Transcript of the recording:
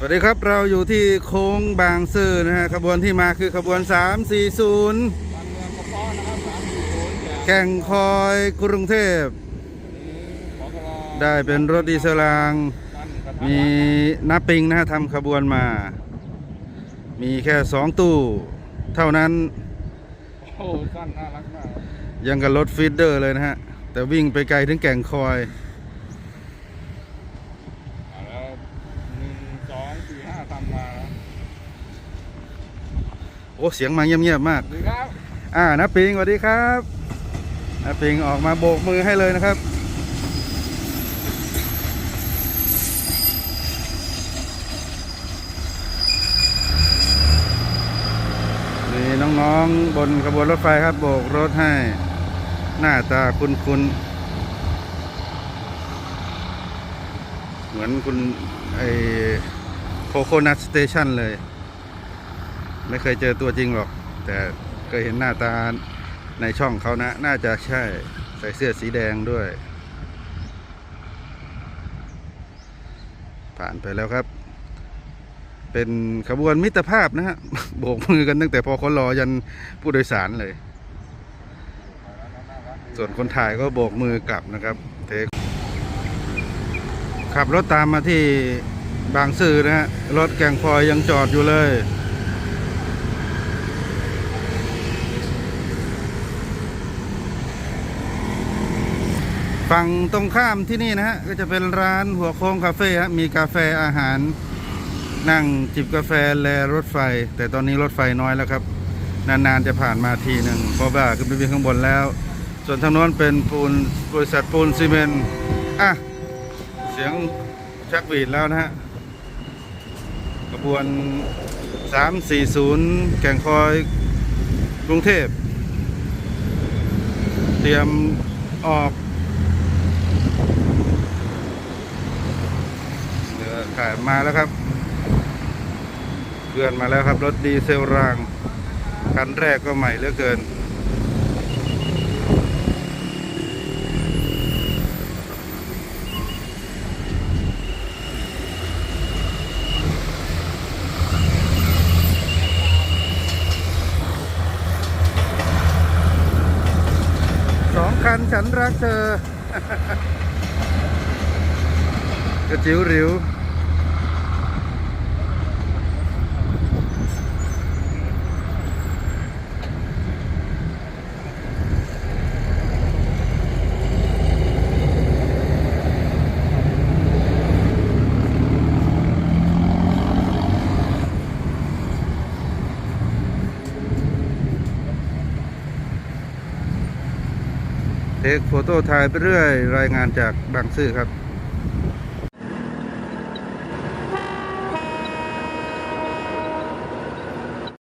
สวัสดีครับเราอยู่ที่โค้งบางซื่อนะฮะขบวนที่มาคือขบวน 340การเมืองกระเพาะนะครับสามสี่ศูนย์จากแก่งคอยกรุงเทพขอกรได้เป็นรถดีเซลรางตั้นกระทะมีน้าปิงนะฮะทำขบวนมา มีแค่สองตู้ เท่านั้นโอ้สั้นน่ารักมากยังกับรถฟีดเดอร์เลยนะฮะ แต่วิ่งไปไกลถึงแก่งคอย อ่าแล้วหนึ่งสองสี่ ห้าทำมาแล้วโอ้เสียงมาเงียบๆมากสวัสดีครับอ่าน้าปิงสวัสดีครับน้าปิงออกมาโบกมือให้เลยนะครับมีน้องๆบนขบวนรถไฟครับ โบกรถให้หน้าตาคุ้นๆ เหมือนคุณไอ โคโคนัทสเตชันเลย ไม่เคยเจอตัวจริงหรอก แต่เคยเห็นหน้าตาในช่องเขานะ น่าจะใช่ใส่เสื้อสีแดงด้วย ผ่านไปแล้วครับ เป็นขบวนมิตรภาพนะฮะโบกมือกันตั้งแต่พอคนรอยันผู้โดยสารเลย ส่วนคนถ่ายก็โบกมือกลับนะครับเทขับรถตามมาที่ บางซื่อนะฮะ รถแกงพลอยยังจอดอยู่เลย ฝั่งตรงข้ามที่นี่นะฮะ ก็จะเป็นร้านหัวโค้งคาเฟ่ฮะ มีกาแฟอาหาร นั่งจิบกาแฟแลรถไฟ แต่ตอนนี้รถไฟน้อยแล้วครับ นานๆจะผ่านมาทีหนึ่งเพราะว่าขึ้นไปวิ่งข้างบนแล้ว ส่วนทางโน้นเป็นปูนบริษัทปูนซีเมนต์อะ เสียง ชักหวีดแล้วนะฮะขบวน 340 แก่งคอยกรุงเทพ เตรียมออกเรือขายมาแล้วครับเกือนมาแล้วครับ รถดีเซลราง คันแรกก็ใหม่เหลือเกิน คันฉันรักเธอกระจิ๋วหริว เทคโฟโต้ถ่ายไปเรื่อย รายงานจากบางซื่อครับ